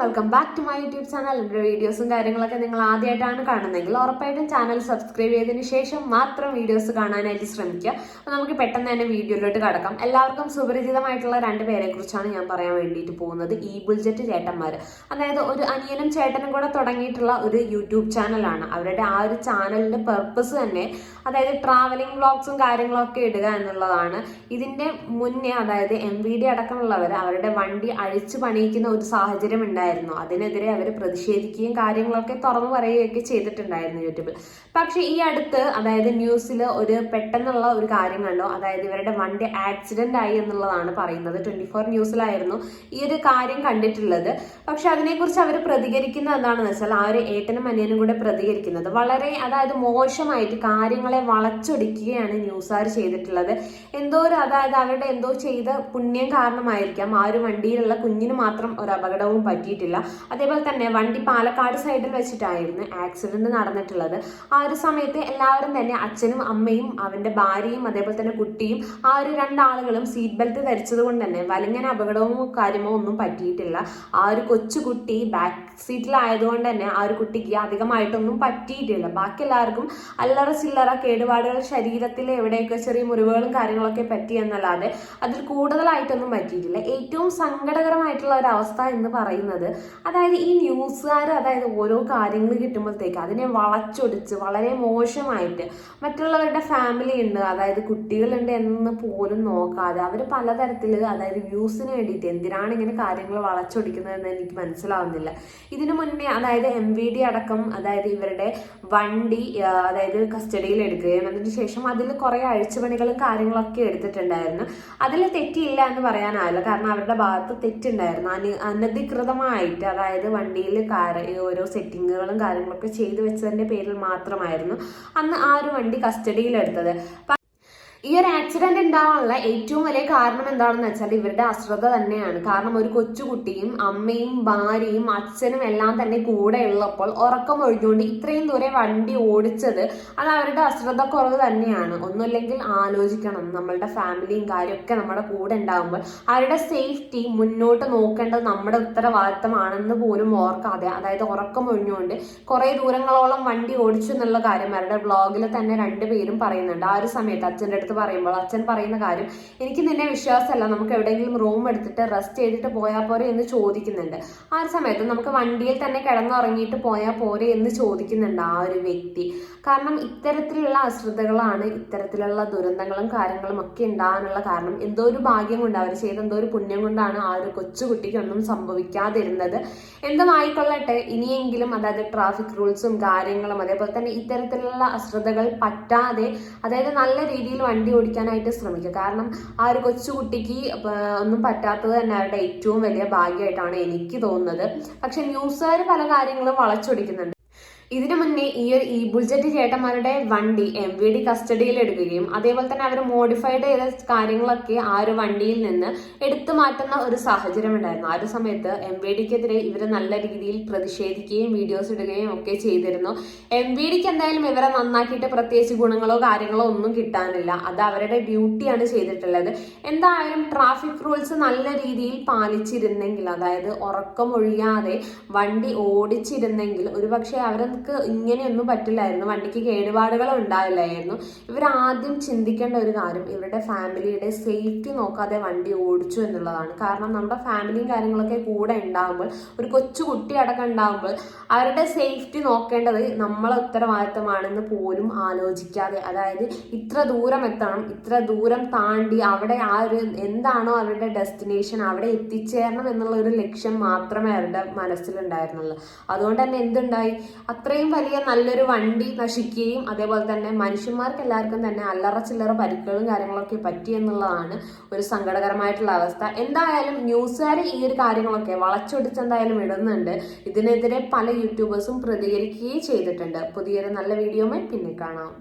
Welcome back to my YouTube channel എന്റെ വീഡിയോസും കാര്യങ്ങളൊക്കെ നിങ്ങൾ ആദ്യമായിട്ടാണ് കാണുന്നതെങ്കിൽ ഉറപ്പായിട്ടും ചാനൽ സബ്സ്ക്രൈബ് ചെയ്തതിന് ശേഷം മാത്രം വീഡിയോസ് കാണാനായിട്ട് ശ്രമിക്കുക. അപ്പോൾ നമുക്ക് പെട്ടെന്ന് തന്നെ വീഡിയോയിലോട്ട് കടക്കാം. എല്ലാവർക്കും സുപരിചിതമായിട്ടുള്ള രണ്ട് പേരെ കുറിച്ചാണ് ഞാൻ പറയാൻ വേണ്ടിയിട്ട് പോകുന്നത്. ഈ ബുൾജറ്റ് ചേട്ടന്മാർ. അതായത് ഒരു അനിയനും ചേട്ടനും കൂടെ തുടങ്ങിയിട്ടുള്ള ഒരു യൂട്യൂബ് ചാനലാണ് അവരുടെ ആ ഒരു ചാനലിന്റെ പർപ്പസ് തന്നെ അതായത് ട്രാവലിംഗ് വ്ളോഗ്സും കാര്യങ്ങളൊക്കെ ഇടുക എന്നുള്ളതാണ്. ഇതിന്റെ മുന്നേ അതായത് എം വി ഡി അടക്കമുള്ളവർ അവരുടെ വണ്ടി അഴിച്ചു പണിയിക്കുന്ന ഒരു സാഹചര്യം ഉണ്ടായിരുന്നു. അതിനെതിരെ അവർ പ്രതിഷേധിക്കുകയും കാര്യങ്ങളൊക്കെ തുറന്നു പറയുകയൊക്കെ ചെയ്തിട്ടുണ്ടായിരുന്നു യൂട്യൂബിൽ. പക്ഷെ ഈ അടുത്ത് അതായത് ന്യൂസിൽ ഒരു പെട്ടെന്നുള്ള ഒരു കാര്യം കണ്ടോ. അതായത് ഇവരുടെ വണ്ടി ആക്സിഡന്റ് ആയി എന്നുള്ളതാണ് പറയുന്നത്. ട്വന്റി ഫോർ ന്യൂസിലായിരുന്നു ഈ ഒരു കാര്യം കണ്ടിട്ടുള്ളത്. പക്ഷെ അതിനെക്കുറിച്ച് അവർ പ്രതികരിക്കുന്ന എന്താണെന്ന് വെച്ചാൽ ആ ഒരു ഏട്ടനും അനിയനും കൂടെ പ്രതികരിക്കുന്നത് വളരെ അതായത് മോശമായിട്ട് കാര്യങ്ങളെ വളച്ചൊടിക്കുകയാണ് ന്യൂസുകാർ ചെയ്തിട്ടുള്ളത്. എന്തോ ഒരു അതായത് അവരുടെ എന്തോ ചെയ്ത പുണ്യം കാരണമായിരിക്കാം ആ ഒരു വണ്ടിയിലുള്ള കുഞ്ഞിന് മാത്രം ഒരു അപകടവും പറ്റിയിട്ടില്ല അതേപോലെ തന്നെ വണ്ടി പാലക്കാട് സൈഡിൽ വെച്ചിട്ടായിരുന്നു ആക്സിഡന്റ് നടന്നിട്ടുള്ളത്. ആ ഒരു സമയത്ത് എല്ലാവരും തന്നെ അച്ഛനും അമ്മയും അവന്റെ ഭാര്യയും അതേപോലെ തന്നെ കുട്ടിയും ആ ഒരു രണ്ടാളുകളും സീറ്റ് ബെൽറ്റ് ധരിച്ചത് കൊണ്ട് തന്നെ വലിങ്ങനെ അപകടവും കാര്യമോ ഒന്നും പറ്റിയിട്ടില്ല. ആ ഒരു കൊച്ചുകുട്ടി ബാക്ക് സീറ്റിലായതുകൊണ്ട് തന്നെ ആ ഒരു കുട്ടിക്ക് അധികമായിട്ടൊന്നും പറ്റിയിട്ടില്ല. ബാക്കി എല്ലാവർക്കും അല്ലറ ചില്ലറ കേടുപാടുകൾ ശരീരത്തിൽ എവിടെയൊക്കെ ചെറിയ മുറിവുകളും കാര്യങ്ങളൊക്കെ പറ്റി എന്നല്ലാതെ അതിൽ കൂടുതലായിട്ടൊന്നും പറ്റിയിട്ടില്ല. ഏറ്റവും സങ്കടകരമായിട്ടുള്ള ഒരു അവസ്ഥ എന്ന് പറയുന്നത് അതായത് ഈ ന്യൂസുകാർ അതായത് ഓരോ കാര്യങ്ങൾ കിട്ടുമ്പോഴത്തേക്ക് അതിനെ വളച്ചൊടിച്ച് വളരെ മോശമായിട്ട് മറ്റുള്ളവരുടെ ഫാമിലി ഉണ്ട്. അതായത് കുട്ടികളുണ്ട് എന്ന് പോലും നോക്കാതെ അവർ പലതരത്തിൽ അതായത് വ്യൂസിന് വേണ്ടിയിട്ട് എന്തിനാണ് ഇങ്ങനെ കാര്യങ്ങൾ വളച്ചൊടിക്കുന്നതെന്ന് എനിക്ക് മനസ്സിലാവുന്നില്ല. ഇതിനു മുന്നേ അതായത് എം വി ഡി അടക്കം അതായത് ഇവരുടെ വണ്ടി അതായത് കസ്റ്റഡിയിൽ എടുക്കുകയും അതിന് ശേഷം അതിൽ കുറേ അഴിച്ചുപണികളും കാര്യങ്ങളൊക്കെ എടുത്തിട്ടുണ്ടായിരുന്നു. അതിൽ തെറ്റിയില്ല എന്ന് പറയാനാവില്ല. കാരണം അവരുടെ ഭാഗത്ത് തെറ്റുണ്ടായിരുന്നു. അനി അനധികൃതമായിട്ട് അതായത് വണ്ടിയിൽ കാര ഓരോ സെറ്റിങ്ങുകളും കാര്യങ്ങളൊക്കെ ചെയ്തു വെച്ചതിന്റെ പേരിൽ മാത്രമായിരുന്നു അന്ന് ആ ഒരു വണ്ടി കസ്റ്റഡിയിൽ എടുത്തത് ഈ ഒരു ആക്സിഡന്റ് ഉണ്ടാവാനുള്ള ഏറ്റവും വലിയ കാരണം എന്താണെന്ന് വെച്ചാൽ ഇവരുടെ അശ്രദ്ധ തന്നെയാണ്. കാരണം ഒരു കൊച്ചുകുട്ടിയും അമ്മയും ഭാര്യയും അച്ഛനും എല്ലാം തന്നെ കൂടെ ഉള്ളപ്പോൾ ഉറക്കം ഒഴിഞ്ഞുകൊണ്ട് ഇത്രയും ദൂരെ വണ്ടി ഓടിച്ചത് അത് അവരുടെ അശ്രദ്ധ കുറവ് തന്നെയാണ്. ഒന്നുമില്ലെങ്കിൽ ആലോചിക്കണം. നമ്മളുടെ ഫാമിലിയും കാര്യമൊക്കെ നമ്മുടെ കൂടെ ഉണ്ടാകുമ്പോൾ അവരുടെ സേഫ്റ്റി മുന്നോട്ട് നോക്കേണ്ടത് നമ്മുടെ ഉത്തരവാദിത്തമാണെന്ന് പോലും ഓർക്കാതെ അതായത് ഉറക്കം ഒഴിഞ്ഞുകൊണ്ട് കുറേ ദൂരങ്ങളോളം വണ്ടി ഓടിച്ചു എന്നുള്ള കാര്യം അവരുടെ ബ്ലോഗിൽ തന്നെ രണ്ടുപേരും പറയുന്നുണ്ട്. ആ ഒരു സമയത്ത് അച്ഛന്റെ അടുത്ത് പറയുമ്പോൾ അച്ഛൻ പറയുന്ന കാര്യം എനിക്ക് നിന്നെ വിശ്വാസമല്ല. നമുക്ക് എവിടെയെങ്കിലും റൂം എടുത്തിട്ട് റെസ്റ്റ് ചെയ്തിട്ട് പോയാൽ പോരെ എന്ന് ചോദിക്കുന്നുണ്ട്. ആ ഒരു സമയത്ത് നമുക്ക് വണ്ടിയിൽ തന്നെ കിടന്നുറങ്ങിയിട്ട് പോയാൽ പോരെ എന്ന് ചോദിക്കുന്നുണ്ട് ആ ഒരു വ്യക്തി. കാരണം ഇത്തരത്തിലുള്ള അശ്രദ്ധകളാണ് ഇത്തരത്തിലുള്ള ദുരന്തങ്ങളും കാര്യങ്ങളും ഒക്കെ ഉണ്ടാകാനുള്ള കാരണം. എന്തോ ഒരു ഭാഗ്യം കൊണ്ട് അവർ ചെയ്ത എന്തോ ഒരു പുണ്യം കൊണ്ടാണ് ആ ഒരു കൊച്ചുകുട്ടിക്ക് ഒന്നും സംഭവിക്കാതിരുന്നത്. എന്തുമായിക്കൊള്ളട്ടെ ഇനിയെങ്കിലും അതായത് ട്രാഫിക് റൂൾസും കാര്യങ്ങളും അതേപോലെ തന്നെ ഇത്തരത്തിലുള്ള അശ്രദ്ധകൾ പറ്റാതെ അതായത് നല്ല രീതിയിൽ വണ്ടി ഓടിക്കാനായിട്ട് ശ്രമിക്കുക. കാരണം ആ ഒരു കൊച്ചുകുട്ടിക്ക് ഒന്നും പറ്റാത്തത് തന്നെ അവരുടെ ഏറ്റവും വലിയ ഭാഗ്യമായിട്ടാണ് എനിക്ക് തോന്നുന്നത്. പക്ഷെ ന്യൂസുകാർ പല കാര്യങ്ങളും വളച്ചൊടിക്കുന്നുണ്ട്. ഇതിനു മുന്നേ ഈ ഒരു ഇ ബുൾജറ്റ് ചേട്ടന്മാരുടെ വണ്ടി എം വി ഡി കസ്റ്റഡിയിൽ എടുക്കുകയും അതേപോലെ തന്നെ അവർ മോഡിഫൈഡ് ചെയ്ത കാര്യങ്ങളൊക്കെ ആ ഒരു വണ്ടിയിൽ നിന്ന് എടുത്തു മാറ്റുന്ന ഒരു സാഹചര്യം ഉണ്ടായിരുന്നു. ആ ഒരു സമയത്ത് എം വി ഡിക്കെതിരെ ഇവർ നല്ല രീതിയിൽ പ്രതിഷേധിക്കുകയും വീഡിയോസ് ഇടുകയും ഒക്കെ ചെയ്തിരുന്നു. എം വി ഡിക്ക് എന്തായാലും ഇവരെ നന്നാക്കിയിട്ട് പ്രത്യേകിച്ച് ഗുണങ്ങളോ കാര്യങ്ങളോ ഒന്നും കിട്ടാനില്ല. അത് അവരുടെ ഡ്യൂട്ടിയാണ് ചെയ്തിട്ടുള്ളത്. എന്തായാലും ട്രാഫിക് റൂൾസ് നല്ല രീതിയിൽ പാലിച്ചിരുന്നെങ്കിൽ അതായത് ഉറക്കമൊഴിയാതെ വണ്ടി ഓടിച്ചിരുന്നെങ്കിൽ ഒരുപക്ഷെ അവർക്ക് ഇങ്ങനെയൊന്നും പറ്റില്ലായിരുന്നു. വണ്ടിക്ക് കേടുപാടുകൾ ഇവർ ആദ്യം ചിന്തിക്കേണ്ട ഒരു കാര്യം ഇവരുടെ ഫാമിലിയുടെ സേഫ്റ്റി നോക്കാതെ വണ്ടി ഓടിച്ചു എന്നുള്ളതാണ്. കാരണം നമ്മുടെ ഫാമിലിയും കാര്യങ്ങളൊക്കെ കൂടെ ഉണ്ടാകുമ്പോൾ ഒരു കൊച്ചു കുട്ടി അടക്കം ഉണ്ടാകുമ്പോൾ അവരുടെ സേഫ്റ്റി നോക്കേണ്ടത് നമ്മളെ ഉത്തരവാദിത്തമാണെന്ന് പോലും ആലോചിക്കാതെ അതായത് ഇത്ര ദൂരം എത്തണം ഇത്ര ദൂരം താണ്ടി അവിടെ ആ ഒരു എന്താണോ അവരുടെ ഡെസ്റ്റിനേഷൻ അവിടെ എത്തിച്ചേരണം എന്നുള്ള ഒരു ലക്ഷ്യം മാത്രമേ അവരുടെ മനസ്സിലുണ്ടായിരുന്നുള്ളൂ. അതുകൊണ്ട് തന്നെ എന്തുണ്ടായി? അത്രയും വലിയ നല്ലൊരു വണ്ടി നശിക്കുകയും അതേപോലെ തന്നെ മനുഷ്യന്മാർക്ക് എല്ലാവർക്കും തന്നെ അല്ലറ ചില്ലറ പരിക്കുകളും കാര്യങ്ങളൊക്കെ പറ്റി എന്നുള്ളതാണ് ഒരു സങ്കടകരമായിട്ടുള്ള അവസ്ഥ. എന്തായാലും ന്യൂസുകാർ ഈ ഒരു കാര്യങ്ങളൊക്കെ വളച്ചൊടിച്ച് എന്തായാലും ഇടുന്നുണ്ട്. ഇതിനെതിരെ പല യൂട്യൂബേഴ്സും പ്രതികരിക്കുകയും ചെയ്തിട്ടുണ്ട്. പുതിയൊരു നല്ല വീഡിയോമായി പിന്നെ കാണാം.